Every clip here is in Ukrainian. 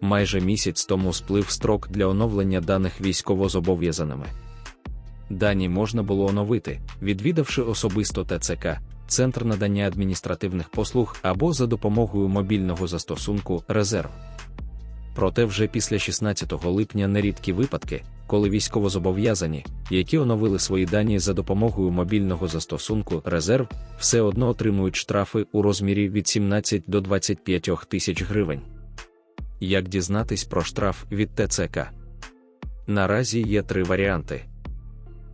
Майже місяць тому сплив строк для оновлення даних військовозобов'язаними. Дані можна було оновити, відвідавши особисто ТЦК, центр надання адміністративних послуг або за допомогою мобільного застосунку Резерв. Проте вже після 16 липня нерідкі випадки, коли військовозобов'язані, які оновили свої дані за допомогою мобільного застосунку Резерв, все одно отримують штрафи у розмірі від 17 до 25 тисяч гривень. Як дізнатись про штраф від ТЦК? Наразі є три варіанти: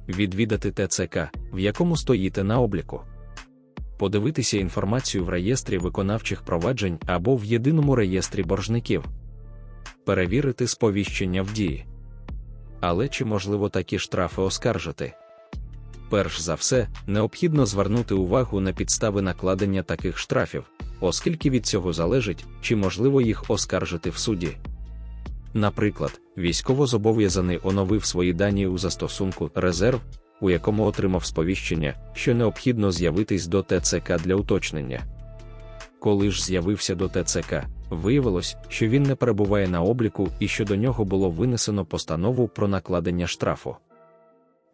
відвідати ТЦК, в якому стоїте на обліку, подивитися інформацію в реєстрі виконавчих проваджень або в єдиному реєстрі боржників, перевірити сповіщення в дії. Але чи можливо такі штрафи оскаржити? Перш за все, необхідно звернути увагу на підстави накладення таких штрафів, оскільки від цього залежить, чи можливо їх оскаржити в суді. Наприклад, військовозобов'язаний оновив свої дані у застосунку резерв, у якому отримав сповіщення, що необхідно з'явитись до ТЦК для уточнення. Коли ж з'явився до ТЦК, виявилось, що він не перебуває на обліку і що до нього було винесено постанову про накладення штрафу.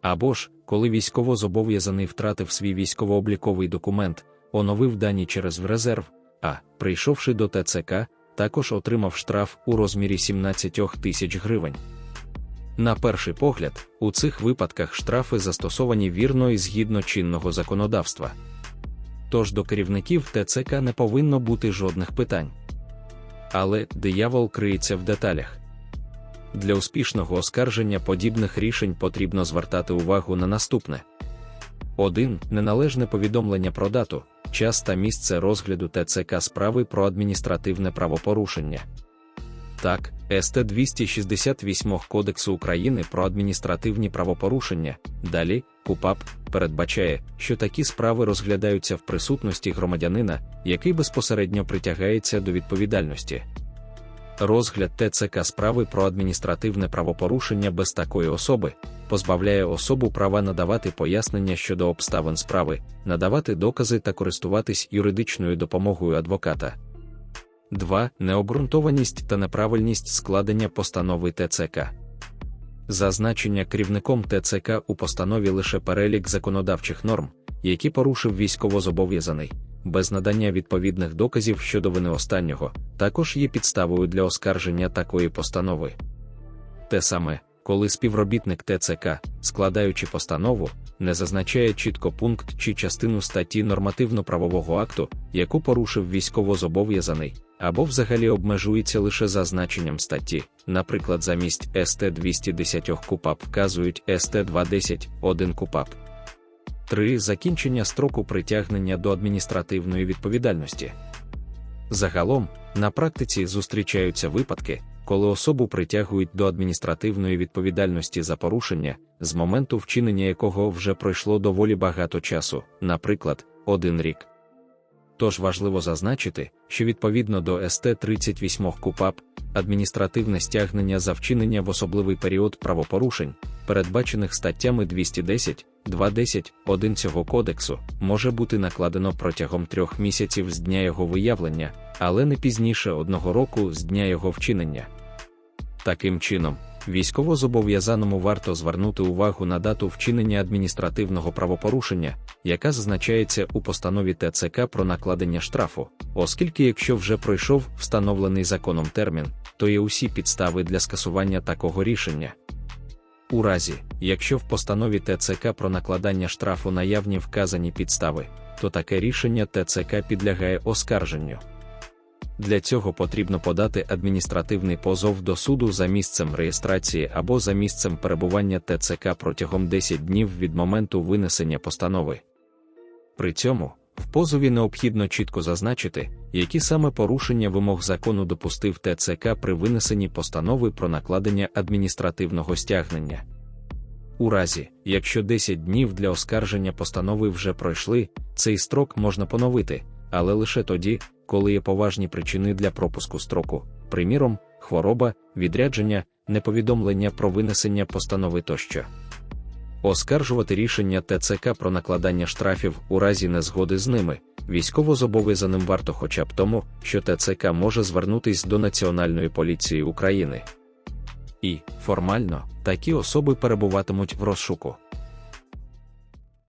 Або ж, коли військовозобов'язаний втратив свій військово-обліковий документ, оновив дані через в резерв, а, прийшовши до ТЦК, також отримав штраф у розмірі 17 тисяч гривень. На перший погляд, у цих випадках штрафи застосовані вірно і згідно чинного законодавства. Тож до керівників ТЦК не повинно бути жодних питань. Але диявол криється в деталях. Для успішного оскарження подібних рішень потрібно звертати увагу на наступне: 1. Неналежне повідомлення про дату, час та місце розгляду ТЦК справи про адміністративне правопорушення. Так, СТ 268 Кодексу України про адміністративні правопорушення, далі КУПАП передбачає, що такі справи розглядаються в присутності громадянина, який безпосередньо притягається до відповідальності. Розгляд ТЦК справи про адміністративне правопорушення без такої особи позбавляє особу права надавати пояснення щодо обставин справи, надавати докази та користуватись юридичною допомогою адвоката. 2. Необґрунтованість та неправильність складення постанови ТЦК. Зазначення керівником ТЦК у постанові лише перелік законодавчих норм, які порушив військовозобов'язаний, без надання відповідних доказів щодо вини останнього, також є підставою для оскарження такої постанови. Те саме, коли співробітник ТЦК, складаючи постанову, не зазначає чітко пункт чи частину статті нормативно-правового акту, яку порушив військовозобов'язаний, або взагалі обмежується лише зазначенням статті, наприклад, замість СТ 210 КУПАП вказують СТ 210 1 КУПАП. 3. Закінчення строку притягнення до адміністративної відповідальності. Загалом, на практиці зустрічаються випадки, коли особу притягують до адміністративної відповідальності за порушення, з моменту вчинення якого вже пройшло доволі багато часу, наприклад, один рік. Тож важливо зазначити, що відповідно до СТ 38 КУПАП адміністративне стягнення за вчинення в особливий період правопорушень, передбачених статтями 210, 210, 1 цього кодексу, може бути накладено протягом трьох місяців з дня його виявлення, але не пізніше одного року з дня його вчинення. Таким чином, військовозобов'язаному варто звернути увагу на дату вчинення адміністративного правопорушення, яка зазначається у постанові ТЦК про накладення штрафу, оскільки, якщо вже пройшов встановлений законом термін, то є усі підстави для скасування такого рішення. У разі, якщо в постанові ТЦК про накладання штрафу наявні вказані підстави, то таке рішення ТЦК підлягає оскарженню. Для цього потрібно подати адміністративний позов до суду за місцем реєстрації або за місцем перебування ТЦК протягом 10 днів від моменту винесення постанови. При цьому в позові необхідно чітко зазначити, які саме порушення вимог закону допустив ТЦК при винесенні постанови про накладення адміністративного стягнення. У разі, якщо 10 днів для оскарження постанови вже пройшли, цей строк можна поновити, але лише тоді, коли є поважні причини для пропуску строку, приміром, хвороба, відрядження, неповідомлення про винесення постанови тощо. Оскаржувати рішення ТЦК про накладання штрафів у разі незгоди з ними, військовозобов'язаним варто хоча б тому, що ТЦК може звернутись до Національної поліції України. І, формально, такі особи перебуватимуть в розшуку.